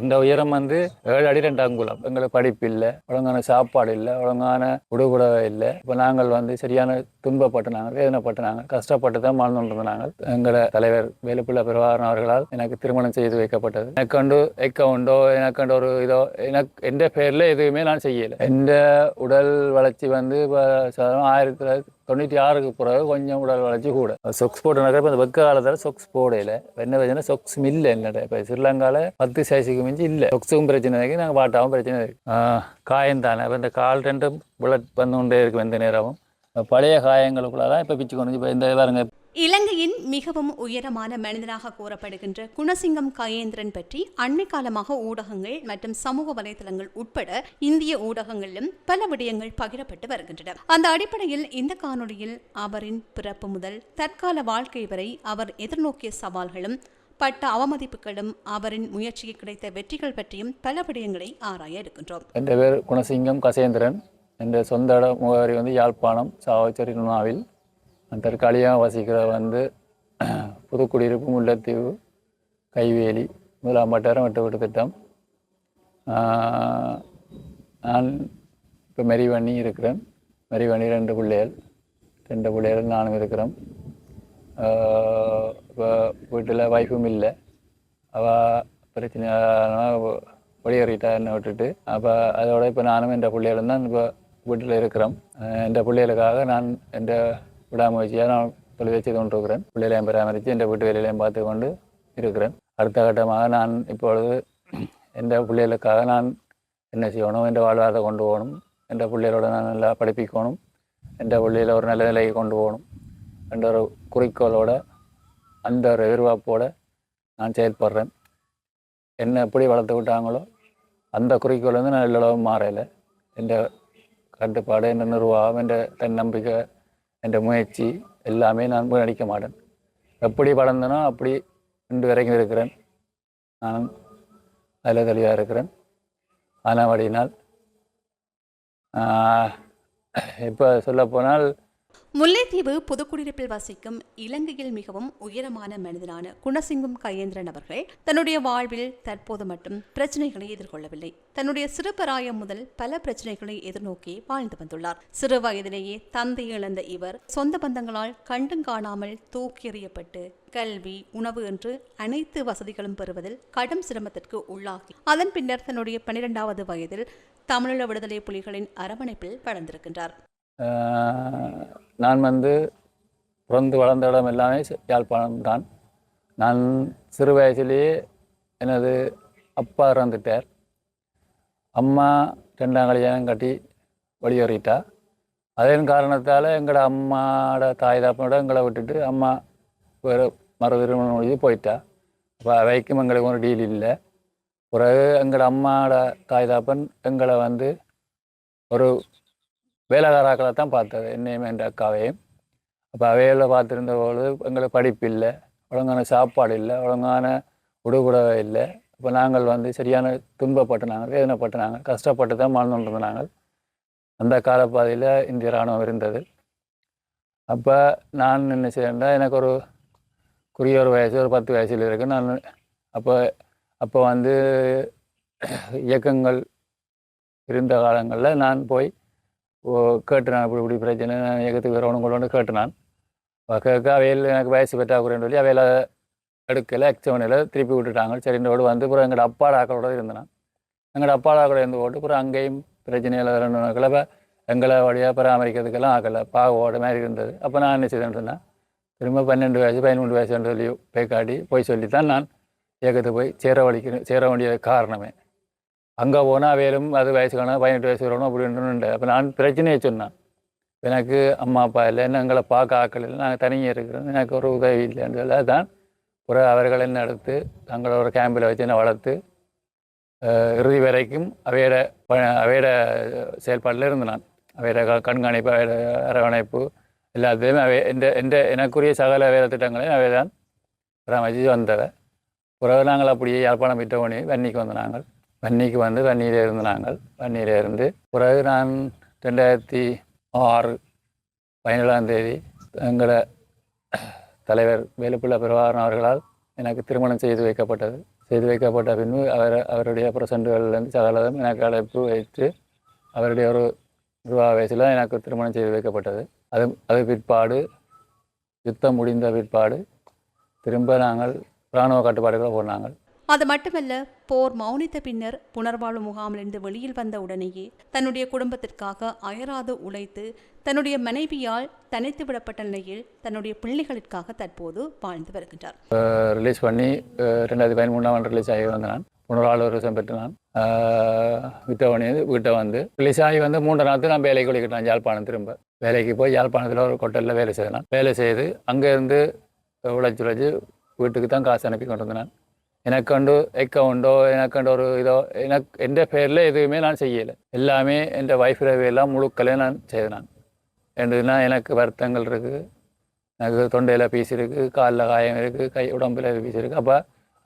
இந்த உயரம் வந்து ஏழு அடி ரெண்டு அங்குலம். எங்களுக்கு படிப்பு இல்லை ஒழுங்கான சாப்பாடு இல்லை ஒழுங்கான உடுகுடவை இல்லை. இப்போ நாங்கள் வந்து சரியான துன்பப்பட்டு நாங்கள் வேதனைப்பட்டு நாங்கள் கஷ்டப்பட்டு தான் வாழ்ந்துட்டு நாங்கள் எங்களை தலைவர் வேலுப்பிள்ள பிரபாகரன் அவர்களால் எனக்கு திருமணம் செய்து வைக்கப்பட்டது. எனக்கு அக்கௌண்டோ எனக்கு ஒரு இதோ எனக்கு எந்த பேரில் எதுவுமே நான் செய்யலை. எந்த உடல் வளர்ச்சி வந்து இப்போ ஆயிரத்தி தொள்ளாயிரத்தி தொண்ணூற்றி ஆறுக்கு பிறகு கொஞ்சம் உடல் வளர்ச்சி கூட. சொக்ஸ் போட்டு நடக்கிற இப்போ வெக்க காலத்தில் சொக்ஸ் போடையில் என்ன பிரச்சனை சொக்ஸ் இல்லை என்னடா இப்போ ஸ்ரீலங்காவில் பத்து சைஸுக்கு மிஞ்சி இல்லை. சொக்ஸும் பிரச்சனை இருக்குது நாங்கள் பாட்டாவும் பிரச்சனை இருக்குது காயம் தானே. இப்போ இந்த கால் ரெண்டும் புல்லட் வந்து கொண்டே இருக்கும் எந்த நேரமும். பழைய காயங்களுக்குள்ள தான் இப்போ பிச்சு கொண்டு இப்போ இந்த பாருங்க இலங்கையின் மிகவும் உயரமான மனிதனாக கூறப்படுகின்ற குணசிங்கம் கயேந்திரன் பற்றி அண்மை காலமாக ஊடகங்கள் மற்றும் சமூக வலைதளங்கள் உட்பட இந்திய ஊடகங்களிலும் பல விடயங்கள் பகிரப்பட்டு வருகின்றன. அந்த அடிப்படையில் இந்த காணொளியில் அவரின் பிறப்பு முதல் தற்கால வாழ்க்கை வரை அவர் எதிர்நோக்கிய சவால்களும் பட்ட அவமதிப்புகளும் அவரின் முயற்சிக்கு கிடைத்த வெற்றிகள் பற்றியும் பல விடயங்களை ஆராய இருக்கின்றோம். என்ற பேர் குணசிங்கம் கசேந்திரன். என்ற சொந்த முகவரி வந்து யாழ்ப்பாணம் சாவச்சேரி நுணாவில் நான் தற்காலிகமாக வசிக்கிற வந்து புதுக்குடியிருப்பு முல்லைத்தீவு கைவேலி முதலாம் வட்டாரம் வெட்டு விட்டு திட்டம் நான் இப்போ மெரிவண்ணி இருக்கிறேன். மெரிவண்ணி ரெண்டு பிள்ளைகள். ரெண்டு பிள்ளைகள் நானும் இருக்கிறோம். இப்போ வீட்டில் வைஃபும் இல்லை. அவள் பிரச்சனை வெளியேறிட்டா என்னை விட்டுட்டு. அப்போ அதோட இப்போ நானும் என் பிள்ளைகளும் தான் இப்போ வீட்டில் இருக்கிறோம். என் பிள்ளைகளுக்காக நான் என் விடாமுயற்சியாக நான் தொழில் செய்து கொண்டிருக்கிறேன்? பிள்ளைகளையும் பராமரித்து என் வீட்டு வேலையிலையும் பார்த்து கொண்டு இருக்கிறேன். அடுத்த கட்டமாக நான் இப்பொழுது எந்த பிள்ளைகளுக்காக நான் என்ன செய்யணும்? என் வாழ்வாதாரத்தை கொண்டு போகணும்? என் பிள்ளைகளோட நான் நல்லா படிப்பிக்கணும்? என் பிள்ளைகளை ஒரு நல்ல நிலையை கொண்டு போகணும்? என்ற ஒரு குறிக்கோளோட அந்த ஒரு எதிர்பார்ப்போடு நான் செயல்படுறேன். என்னை எப்படி வளர்த்து விட்டாங்களோ அந்த குறிக்கோள் வந்து நான் எல்லளவும் மாறலை. என் கட்டுப்பாடு என் நிர்வாகம் என்ற தன்னம்பிக்கை என் முயற்சி எல்லாமே நான் நடிக்க மாட்டேன். எப்படி வளர்ந்தனோ அப்படி இன்று வரைக்கும் இருக்கிறேன். நான் அதில் தெளிவாக இருக்கிறேன். ஆனபடியினால் இப்போ சொல்லப்போனால் முல்லைத்தீவு புதுக்குடியிருப்பில் வசிக்கும் இலங்கையில் மிகவும் உயரமான மனிதனான குணசிங்கம் கயேந்திரன் அவர்கள் தன்னுடைய வாழ்வில் தற்போது மட்டும் பிரச்சனைகளை எதிர்கொள்ளவில்லை. தன்னுடைய சிறுபராயம் முதல் பல பிரச்சனைகளை எதிர்நோக்கி வாழ்ந்து வந்துள்ளார். சிறு வயதிலேயே தந்தை இழந்த இவர் சொந்த பந்தங்களால் கண்டும் காணாமல் தூக்கி எறியப்பட்டு கல்வி உணவு என்று அனைத்து வசதிகளும் பெறுவதில் கடும் சிரமத்திற்கு உள்ளாகி அதன் பின்னர் தன்னுடைய பனிரெண்டாவது வயதில் தமிழீழ விடுதலை புலிகளின் அரவணைப்பில் வளர்ந்திருக்கின்றார். நான் வந்து பிறந்து வளர்ந்த இடம் எல்லாமே யாழ்ப்பாணம் தான் நான் சிறு வயசுலேயே எனது அப்பா இறந்துட்டார். அம்மா ரெண்டாம் கல்யாணம் கட்டி வெளியேறிட்டா. அதன் காரணத்தால் எங்களோட அம்மாவோட தாய் தாப்பனோட எங்களை விட்டுட்டு அம்மா வேறு மறு திருமணம் முடிஞ்சு போயிட்டா. அப்போ வைக்கும் எங்களுக்கு ஒரு டீல் இல்லை. பிறகு எங்களோட அம்மாவோட தாய் தாப்பன் எங்களை வந்து ஒரு வேலைக்காராக்களை தான் பார்த்தது என்னையும் என்ற அக்காவையும். அப்போ அவையில் பார்த்துருந்த பொழுது எங்களுக்கு படிப்பு இல்லை ஒழுங்கான சாப்பாடு இல்லை ஒழுங்கான உடுகுடவை இல்லை. இப்போ நாங்கள் வந்து சரியான துன்பப்பட்டு நாங்கள் வேதனைப்பட்டு நாங்கள் கஷ்டப்பட்டு தான் வாழ்ந்துட்டு நாங்கள். அந்த காலப்பாதையில் இந்திய இராணுவம் இருந்தது. அப்போ நான் என்ன செய்யறேன்னா எனக்கு ஒரு குறுகிய ஒரு வயசு ஒரு பத்து வயசில் இருக்கு. நான் அப்போ அப்போ வந்து இயக்கங்கள் இருந்த காலங்களில் நான் போய் ஓ கேட்டு இப்படி இப்படி பிரச்சனை நான் இயக்கத்துக்கு வரணும் கொண்டு கேட்டுனான். கேட்க அவையில் எனக்கு வயசு பற்றாக்குறைன்னு சொல்லி அவையில் எடுக்கலை எக்ஸவனில் திருப்பி விட்டுட்டாங்க. சரின்றோடு வந்து அப்புறம் எங்களோட அப்பாடாக்களோட ஆக்களோட இருந்தேன் எங்களோட அப்பாட இருந்து போட்டு அப்புறம் அங்கேயும் பிரச்சனையில் ரெண்டு இப்போ எங்களை வழியாக பராமரிக்கிறதுக்கெல்லாம் ஆகலை பாவோட மாதிரி இருந்தது. அப்போ நான் என்ன செய்தேன்னு சொன்னேன் திரும்ப பன்னெண்டு வயசு பதிமூணு வயசுன்னு சொல்லி போய் காட்டி போய் சொல்லித்தான் நான் இயக்கத்துக்கு போய் சேர வலிக்கணும் சேர வேண்டிய காரணமே. அங்கே போனால் வேலும் அது வயசுக்கான பதினெட்டு வயசு வரணும் அப்படின்னு அப்போ நான் பிரச்சனையை சொன்னேன். எனக்கு அம்மா அப்பா இல்லை என்ன எங்களை பார்க்க ஆக்கள் இல்லை நாங்கள் தனியாக இருக்கிறோம். எனக்கு ஒரு உதவி இல்லைன்னு சொல்லி தான் ஒரு அவர்களை என்ன எடுத்து தங்களோட ஒரு கேம்பில் வச்சு என்ன வளர்த்து இறுதி வரைக்கும் அவையோட ப- அவையோட செயல்பாட்டில் இருந்து நான் அவையோட க- கண்காணிப்பு அவையோட அரவணைப்பு எல்லாத்தையுமே அவை எந்த எந்த எனக்குரிய சகல வேலை திட்டங்களையும் அவை தான் பராமரித்து வந்தவை. பிறகு நாங்கள் அப்படியே யாழ்ப்பாணம் விட்ட வன்னிக்கு வந்த நாங்கள். வன்னிக்கு வந்து வன்னியில் இருந்து நாங்கள் வன்னியில் இருந்து பிறகு நான் ரெண்டாயிரத்தி ஆறு பதினேழாம் தேதி எங்களோட தலைவர் வேலுப்பிள்ள பிரபாகரன் அவர்களால் எனக்கு திருமணம் செய்து வைக்கப்பட்டது. செய்து வைக்கப்பட்ட பின்பு அவர் அவருடைய பிரசண்டுகள்லேருந்து சகலதும் எனக்கு அழைப்பு வைத்து அவருடைய ஒரு ரூபா வயசில் எனக்கு திருமணம் செய்து வைக்கப்பட்டது. அது அது பிற்பாடு யுத்தம் முடிந்த பிற்பாடு திரும்ப நாங்கள் இராணுவ கட்டுப்பாடுகளை போனாங்க அது மட்டுமல்ல போர் மௌனித்த பின்னர் புனர்வாழ்வு முகாமிலிருந்து வெளியில் வந்த உடனேயே தன்னுடைய குடும்பத்திற்காக அயராது உழைத்து தன்னுடைய மனைவியால் தனித்து விடப்பட்ட நிலையில் தன்னுடைய பிள்ளைகளுக்காக தற்போது வாழ்ந்து வருகின்றார். ரிலீஸ் பண்ணி ரெண்டாயிரத்தி பதிமூணாம் ஆண்டு ரிலீஸ் ஆகி வந்த நான் புனரால் வருஷம் பெற்று நான். விட்ட உடனே வீட்டை வந்து ரிலீஸ் ஆகி வந்து மூன்று நாள் நான் வேலைக்கு ஒழிக்கிட்டேன் யாழ்ப்பாணம் திரும்ப. வேலைக்கு போய் யாழ்ப்பாணத்தில் ஒரு கொட்டலில் வேலை செய்தேன் வேலை செய்து அங்கேருந்து உழைச்சி உழைச்சி வீட்டுக்கு தான் காசு அனுப்பி கொண்டு வந்தேன் எனக்கண்டு அக்கௌண்டோ எனக்கண்டு ஒரு இதோ எனக்கு எந்த பேரில் எதுவுமே நான் செய்யலை. எல்லாமே என் வைஃப் எல்லாம் முழுக்கலே நான் செய்தேன் நான். என்றுனா எனக்கு வருத்தங்கள் இருக்குது எனக்கு தொண்டையில் பீஸ் இருக்குது காலில் காயம் இருக்குது கை உடம்பில் பீஸ் இருக்குது அப்போ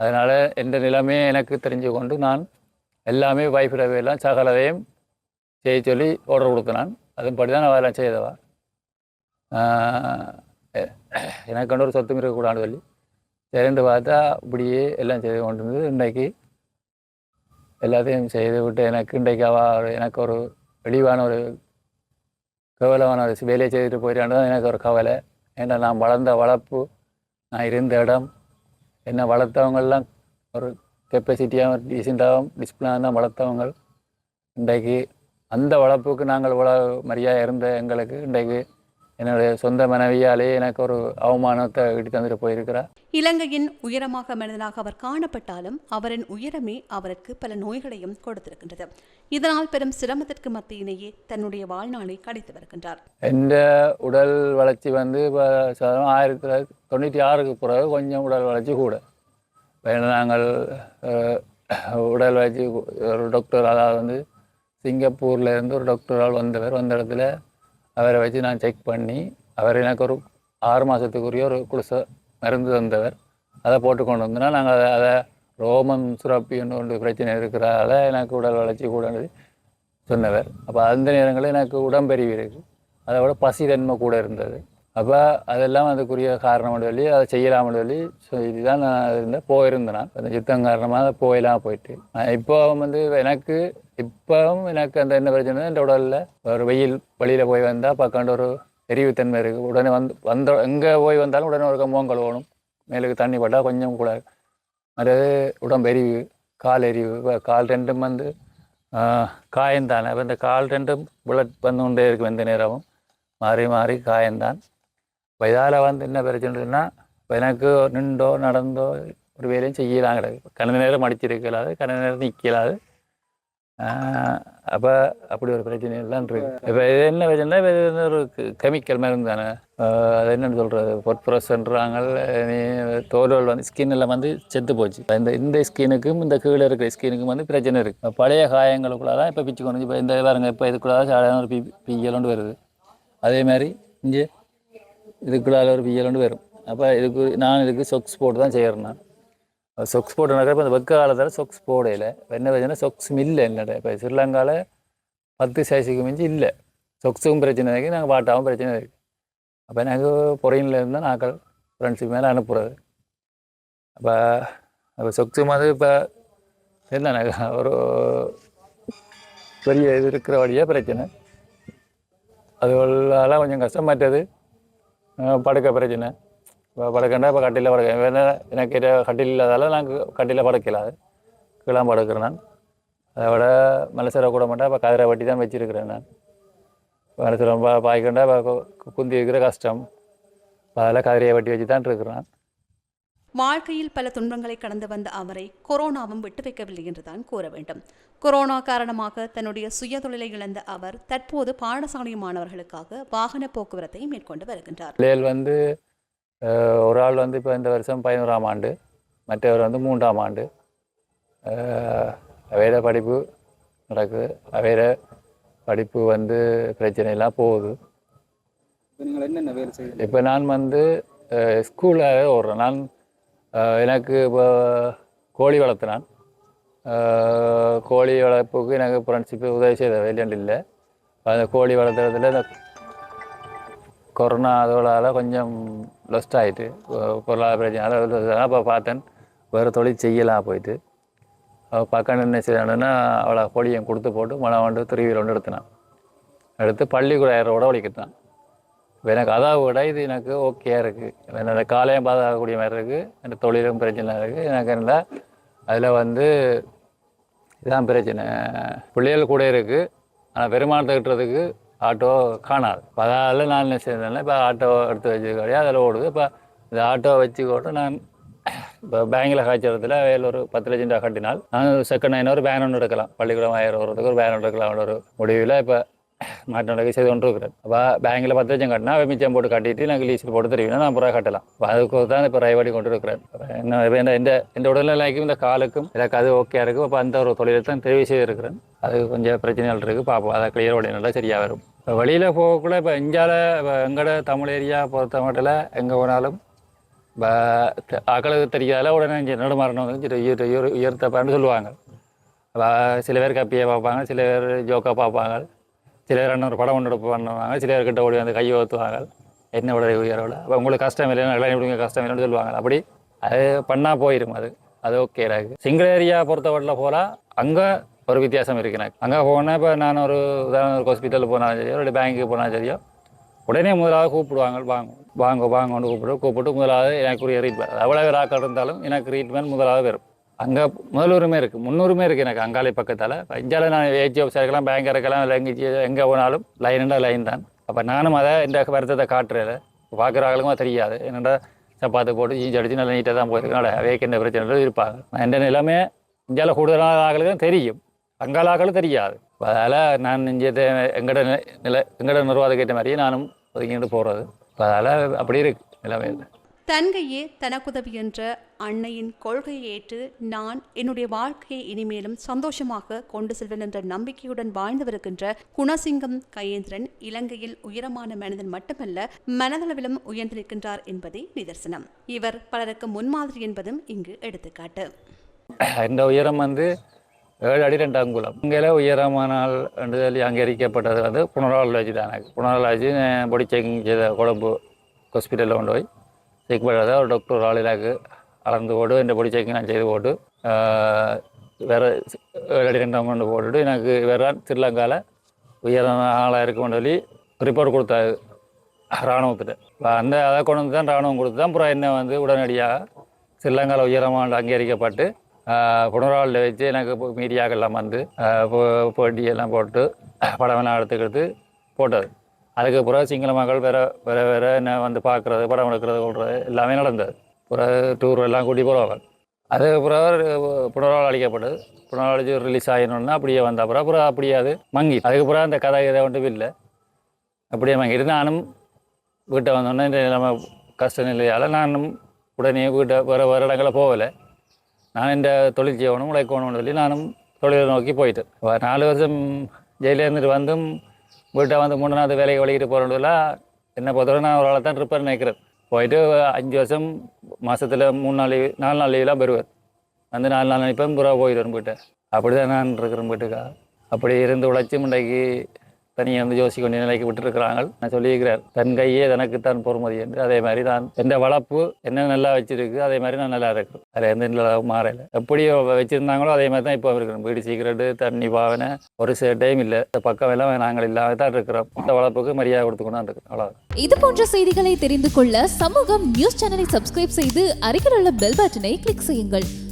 அதனால் எந்த நிலைமையை எனக்கு தெரிஞ்சு கொண்டு நான் எல்லாமே வைஃப் எல்லாம் சகலதையும் செய்ய சொல்லி ஆர்டர் கொடுத்தேன் அதன்படி தான் நான் அதெல்லாம் செய்தவா. எனக்கு ஒரு சொத்தும் இருக்கக்கூடாதுன்னு சொல்லி. சரின்னு பார்த்தா இப்படியே எல்லாம் செய்து கொண்டு இருந்தது இன்றைக்கு எல்லாத்தையும் செய்து விட்டு எனக்கு இன்றைக்கு அவ ஒரு- எனக்கு ஒரு வெளிவான ஒரு கவலையான ஒரு வேலையை செய்துட்டு போயிட்டான்னு தான் எனக்கு ஒரு கவலை. ஏன்னா நான் வளர்ந்த வளர்ப்பு நான் இருந்த இடம் என்னை வளர்த்தவங்கள்லாம் ஒரு கெப்பாசிட்டியாகவும் டீசெண்டாகவும் டிசிப்ளினாக தான் வளர்த்தவங்க. இன்றைக்கு அந்த வளர்ப்புக்கு நாங்கள் இவ்வளோ மரியாதை இருந்த எங்களுக்கு இன்றைக்கு என்னுடைய சொந்த மனைவியாலே எனக்கு ஒரு அவமானத்தை இட்டு தந்துட்டு போயிருக்கிறா. இலங்கையின் உயரமாக மனிதனாக அவர் காணப்பட்டாலும் அவரின் உயரமே அவருக்கு பல நோய்களையும் கொடுத்திருக்கின்றது. இதனால் பெரும் சிரமத்திற்கு மத்தியிலேயே தன்னுடைய வாழ்நாளை கழித்து வருகின்றார். எந்த உடல் வளர்ச்சி வந்து இப்போ ஆயிரத்தி தொள்ளாயிரத்தி தொண்ணூற்றி ஆறுக்கு பிறகு கொஞ்சம் உடல் வளர்ச்சி கூட. நாங்கள் உடல் வளர்ச்சி ஒரு டாக்டர் அதாவது வந்து சிங்கப்பூர்ல இருந்து ஒரு டாக்டரால் வந்தவர் வந்த இடத்துல அவரை வச்சு நான் செக் பண்ணி அவர் எனக்கு ஒரு ஆறு மாதத்துக்குரிய ஒரு குடிசை மருந்து தந்தவர். அதை போட்டு கொண்டு வந்தோன்னா நாங்கள் அதை அதை ரோமம் சுரப்பின்னு ஒன்று பிரச்சனை இருக்கிறதால எனக்கு உடல் வளர்ச்சி கூடன்னு சொன்னவர். அப்போ அந்த நேரங்களில் எனக்கு உடம்பெறிவு இருக்குது அதை விட பசி தன்மை கூட இருந்தது. அப்போ அதெல்லாம் அதுக்குரிய காரணம் சொல்லி அதை செய்யலாம்னு சொல்லி ஸோ இதுதான் நான் இருந்தேன் போயிருந்தேன் நான். அந்த யுத்தம் காரணமாக போயெல்லாம் போயிட்டு. நான் இப்போ வந்து எனக்கு இப்போவும் எனக்கு அந்த என்ன பிரச்சனை இந்த உடலில் ஒரு வெயில் வழியில் போய் வந்தால் பக்காண்டு ஒரு எரிவுத்தன்மை இருக்குது உடனே வந்து வந்த எங்கே போய் வந்தாலும் உடனே ஒரு கம்பம் கழுவணும். மேலுக்கு தண்ணி பட்டால் கொஞ்சம் கூட மற்றது உடம்பு எரிவு கால் எரிவு. இப்போ கால் ரெண்டும் வந்து காயந்தான் அப்போ இந்த கால் ரெண்டும் புல்லட் வந்து கொண்டே இருக்கும் எந்த நேரமும். மாறி மாறி காயம்தான். இப்போ இதால் வந்து என்ன பிரச்சனைன்னா இப்போ எனக்கு நின்றோ நடந்தோ ஒரு வேலையும் செய்யலாம் கிடையாது. கண நேரம் மடிச்சிருக்கலாது கண நேரம் நிற்கலாது அப்போ அப்படி ஒரு பிரச்சனை எல்லாம் இருக்கு. இப்போ இது என்ன பிரச்சனை இப்போ இது வந்து ஒரு கெமிக்கல் மருந்து தானே. அது என்னன்னு சொல்கிறது பொட்ப்ரஸ்ன்றாங்க நீ தோல்கள் வந்து ஸ்கின்னில் வந்து செத்து போச்சு. இந்த இந்த ஸ்கினுக்கும் இந்த கீழே இருக்கிற ஸ்கினுக்கும் வந்து பிரச்சனை இருக்குது பழைய காயங்களுக்குள்ள தான் இப்போ பிச்சு கொண்டு இப்போ இந்த பாருங்க இப்போ இதுக்குள்ள சாதாரண ஒரு பி பிஎல் வருது. அதே மாதிரி இங்கே இதுக்குள்ளால ஒரு பியல் ஒன்று வரும். அப்போ இதுக்கு நான் இதுக்கு சொக்ஸ் போட்டு தான் செய்கிறேன் நான். சொக்ஸ் போட்டு இப்போ அந்த வெக்க காலத்தில் சொக்ஸ் போடையில் என்ன பிரச்சனை சொக்ஸ் இல்லை என்னோட. இப்போ ஸ்ரீலங்காவில் பத்து சைஸுக்கு மிஞ்சி இல்லை. சொக்ஸுக்கும் பிரச்சனை இருக்குது நாங்கள் பாட்டாவும் பிரச்சனை இருக்குது அப்போ நாங்கள் பொறையினில் இருந்தால் நாங்கள் ஃப்ரெண்ட்ஸுக்கு மேலே அனுப்புறது. அப்போ அப்போ சொக்ஸு மாதிரி இப்போ என்ன ஒரு பெரிய இது இருக்கிற வழியாக பிரச்சனை. அதுவெல்லாம் கொஞ்சம் கஷ்டம் படுக்க பிரச்சனை இப்போ படுக்கண்டா இப்போ கட்டியில் படுக்க வேணா எனக்கு கட்டில் இல்லாதால நாங்கள் கட்டியில் படுக்கலாது கீழே படுக்கிறேன் நான் அதை விட மனசில் கூட மாட்டேன் இப்போ கதிரை வட்டி தான் வச்சிருக்கிறேன் நான் மனசில் ரொம்ப பாய்க்கண்டா இப்போ குந்தி இருக்கிற கஷ்டம் இப்போ அதில் கதிரையை வட்டி வச்சு தான் இருக்கிறேன் வாழ்க்கையில் பல துன்பங்களை கடந்து வந்த அவரை கொரோனாவும் விட்டு வைக்கவில்லை என்றுதான் கூற வேண்டும். கொரோனா காரணமாக தன்னுடைய சுயதொழிலை இழந்த அவர் தற்போது பாடசாலை மாணவர்களுக்காக வாகன போக்குவரத்தை மேற்கொண்டு வருகின்றார். பிள்ளைகள் வந்து ஒரு ஆள் வந்து இப்போ இந்த வருஷம் பதினோராம் ஆண்டு மற்றவர் வந்து மூன்றாம் ஆண்டு. அவையோட படிப்பு நடக்குது அவையோட படிப்பு வந்து பிரச்சனையெல்லாம் போகுது. இப்போ நான் வந்து ஸ்கூலில் ஓடுறேன். நான் எனக்கு இப்போ கோழி வளர்த்துனான். கோழி வளர்ப்புக்கு எனக்கு ஃப்ரெண்ட்ஷிப்பு உதவி செய்த வேலையண்டு இல்லை. அந்த கோழி வளர்த்துறதுல இந்த கொரோனா அதோடால கொஞ்சம் லொஸ்ட் ஆகிட்டு பொருளாதார பிரச்சனை. அப்போ பார்த்தேன். வேறு தொழில் செய்யலாம் போயிட்டு. அவள் பக்கம் என்ன செய்யணும்னா அவளை கோழியை கொடுத்து போட்டு மழை வந்து திருவியில் ஒன்று எடுத்தினான். எடுத்து பள்ளிக்கூட ஒழிக்கிட்டான் இப்போ எனக்கு அதை விட இது எனக்கு ஓகேயா இருக்குது என்னோட காலையும் பாதுகாக்கக்கூடிய மாதிரி இருக்குது என் தொழிலும் பிரச்சனை இருக்குது எனக்கு என்ன அதில் வந்து இதான் பிரச்சனை. பிள்ளைகள் கூட இருக்குது ஆனால் பெருமானத்தை கட்டுறதுக்கு ஆட்டோ காணாது. இப்போ அதால் நான் என்ன செய்யறேன்னா இப்போ ஆட்டோ எடுத்து வச்சுக்கோடைய அதில் ஓடுது. இப்போ இந்த ஆட்டோ கூட நான் இப்போ பேங்கில் காய்ச்சறதுல வேலை ஒரு பத்து லட்சம் ரூபா கட்டினால் நான் செகண்ட் நைன் ஒரு பேன் ஒன்று எடுக்கலாம். பள்ளிக்கூடம் ஆயிரம் வருவதுக்கு ஒரு பேன் ஒன்று எடுக்கலாம். ஒரு முடிவில் இப்போ மாற்றம் நடக்க செய்து கொண்டு இருக்கிறேன் அப்போ பேங்கில் பத்து லட்சம் கட்டினா அவன் மிச்சம் போட்டு கட்டிட்டு நாங்கள் லீஸில் போட்டு தெரியும்னா நான் புறா கட்டலாம். அப்போ அதுக்கு தான் இப்போ ரைவாடி கொண்டு இருக்கிறேன் என்ன இந்த இந்த இந்த உடல்நிலைக்கும் இந்த காலுக்கும் எனக்கு அது ஓகே இருக்கும் அப்போ அந்த ஒரு தொழிலை தான் தெரிவு செய்திருக்கிறேன். அது கொஞ்சம் பிரச்சனைகள் இருக்குது பார்ப்போம் அதை கிளியர் உடைய நல்லா சரியாக வரும். இப்போ வெளியில் போகக்குள்ள இப்போ இந்தியாவில் இப்போ எங்களோட தமிழ் ஏரியா பொறுத்த மட்டும் எங்கே போனாலும் இப்போ ஆக்களுக்கு தெரியாதால உடனே இங்கே நடுமாறணும் வந்து உயர் உயர்த்தப்பான்னு சொல்லுவாங்க. சில பேர் கப்பியை பார்ப்பாங்க சில பேர் ஜோக்கா பார்ப்பாங்க. சிலர் ஒரு படம் ஒன்று பண்ணுவாங்க சிலர் கிட்ட ஓடி வந்து கையை ஊற்றுவாங்க என்ன விட உயரோட அப்போ உங்களுக்கு கஷ்டம் இல்லை நல்லா எப்படிங்க கஷ்டம் இல்லைன்னு சொல்லுவாங்க. அப்படி அது பண்ணால் போயிடும் அது. அது ஓகே எனக்கு சிங்கிள் ஏரியா பொறுத்தவரையில் போகலாம் அங்கே ஒரு வித்தியாசம் இருக்கு எனக்கு. அங்கே போனால் இப்போ நான் ஒரு உதாரணம் ஒரு ஹாஸ்பிட்டலில் போனாலும் சரியோ இல்லை பேங்க்கு போனாலும் சரியோ உடனே முதலாவது கூப்பிடுவாங்க வாங்க வாங்க வாங்கன்னு கூப்பிட்டு கூப்பிட்டு முதலாவது எனக்குரிய ட்ரீட்மெண்ட் அவ்வளோ ஆக்கள் இருந்தாலும் எனக்கு ட்ரீட்மெண்ட் முதலாவது வரும். அங்கே முதலுரிமை இருக்குது முன்னுரிமை இருக்குது எனக்கு அங்காளி பக்கத்தால். இந்தியாவில் நான் ஏஜி ஆஃபீஸர் இருக்கலாம் பேங்க் இருக்கலாம் இல்லை எங்கே போனாலும் லைனுண்டா லைன் தான். அப்போ நானும் அதை இந்த வருத்தத்தை காட்டுறேன். பார்க்குறாங்களுக்கும் தெரியாது. என்னடா சப்பாத்து போட்டு ஜீன்ஸ் அடித்து நல்லா நீட்டாக தான் போயிருக்கனால அவைக்கு என்ன பிரச்சனை இருப்பாங்க. நான் எந்த நிலமே இந்தியாவில் கூடுதலான ஆகளுக்கும் தெரியும். அங்கால ஆக்களும் தெரியாது. அதனால் நான் இங்கே எங்கட நில எங்கட நிர்வாகத்துக்கு ஏற்ற மாதிரியே நானும் ஒதுங்கிட்டு போகிறது அதனால் அப்படி இருக்கு நிலைமை. தன்கையே தனக்குதவி என்ற அன்னையின் கொள்கையை ஏற்று நான் என்னுடைய வாழ்க்கையை இனிமேலும் சந்தோஷமாக கொண்டு செல்வேன் என்ற நம்பிக்கையுடன் வாழ்ந்து வருகின்ற குணசிங்கம் கையேந்திரன் இலங்கையில் உயரமான மனிதன் மட்டுமல்ல மனதளவிலும் உயர்ந்திருக்கின்றார் என்பதே நிதர்சனம். இவர் பலருக்கு முன்மாதிரி என்பதும் இங்கு எடுத்துக்காட்டு. இந்த உயரம் வந்து ஏழு அடி ரெண்டு அங்குலம். இங்கே உயரமானால் என்று சொல்லி அங்கீகரிக்கப்பட்டது வந்து புனராலஜி தான் எனக்கு புனராலஜி பொடி செய்த கொழம்பு ஹாஸ்பிட்டலில் கொண்டு போய் செக் பண்ணுறத ஒரு டாக்டர் ஒரு ஆள் எனக்கு அளந்து போட்டு இந்த பொடி செக்கிங் நான் செய்து போட்டு வேறு ஏழு அடி ரெண்டு கொண்டு போட்டுட்டு எனக்கு வேறு ஸ்ரீலங்காவில் உயரம் ஆளாக இருக்கும்னு சொல்லி ரிப்போர்ட் கொடுத்தாரு. இராணுவத்திட்ட அந்த அதை கொண்டு வந்து தான் இராணுவம் கொடுத்து தான் அப்புறம் என்ன வந்து உடனடியாக ஸ்ரீலங்காவில் உயரமாக அங்கீகரிக்கப்பட்டு புனராளில் வச்சு எனக்கு மீடியாக்கெல்லாம் வந்து போட்டியெல்லாம் போட்டு படமெல்லாம் எடுத்துக்கிட்டு போட்டது. அதுக்கு பிறகு சிங்கள மக்கள் வேற வேற வேற என்ன வந்து பார்க்குறது படம் எடுக்கிறது கொள்வது எல்லாமே நடந்தது. பிறகு டூர் எல்லாம் கூட்டி போடுவாங்க அதுக்கு பிறகு புனரால் அளிக்கப்பட்டது. புனராலஜி ரிலீஸ் ஆகினோன்னா அப்படியே வந்த அப்புறம் அப்புறம் அப்படியே அது மங்கி. அதுக்கு பிறகு அந்த கதை இதை ஒன்றும் இல்லை அப்படியே மங்கி. நானும் வீட்டை வந்தோடனே இந்த நம்ம கஷ்ட நிலையால் நானும் உடனே வீட்டை வேறு வேறு இடங்களில் போகலை. நான் இந்த தொழில் செய்யணும் உழைக்கணும்னு சொல்லி நானும் தொழிலை நோக்கி போயிட்டேன். நாலு வருஷம் ஜெயிலில் இருந்துட்டு வந்தும் வீட்டை வந்து மூணு நாள் வேலையை வலிக்கிட்டு போகிறதுலாம் என்னை பொறுத்தவரை நான் ஒரு தான் ட்ரிப்பர் நினைக்கிறேன். போயிட்டு அஞ்சு வருஷம் மாதத்தில் மூணு நாள் நாலு நாள் லீவெலாம் பெறுவார் வந்து நாலு நாள் நினைப்பேன் புறா போயிடுவேன் போயிட்டேன் அப்படி தான் நான் இருக்கிறேன் போயிட்டுக்கா அப்படி இருந்து உழைச்சி முண்டைக்கு தனியாக வந்து யோசிக்க வேண்டிய நிலைக்கு விட்டுருக்கிறாங்க நான் சொல்லியிருக்கிறார் தன் கையே தனக்குத்தான் பொறுமதி என்று. அதே மாதிரி தான் எந்த வளர்ப்பு என்ன நல்லா வச்சிருக்கு அதே மாதிரி நான் நல்லா இருக்கிறேன் வேறு எந்த நிலவும் மாறல. எப்படி வச்சுருந்தாங்களோ அதே மாதிரி தான் இப்போ இருக்கிறோம். வீடு சீக்கிரட்டு தண்ணி பாவனை ஒரு சில டைம் இல்லை. இந்த பக்கம் எல்லாம் நாங்கள் இல்லாம தான் இருக்கிறோம். இந்த வளர்ப்புக்கு மரியாதை கொடுத்துக்கொண்டு தான் இருக்கிறோம். அவ்வளோ இது போன்ற செய்திகளை தெரிந்து கொள்ள சமூகம் நியூஸ் சேனலை சப்ஸ்கிரைப் செய்து அருகில் உள்ள பெல் பட்டனை கிளிக் செய்யுங்கள்.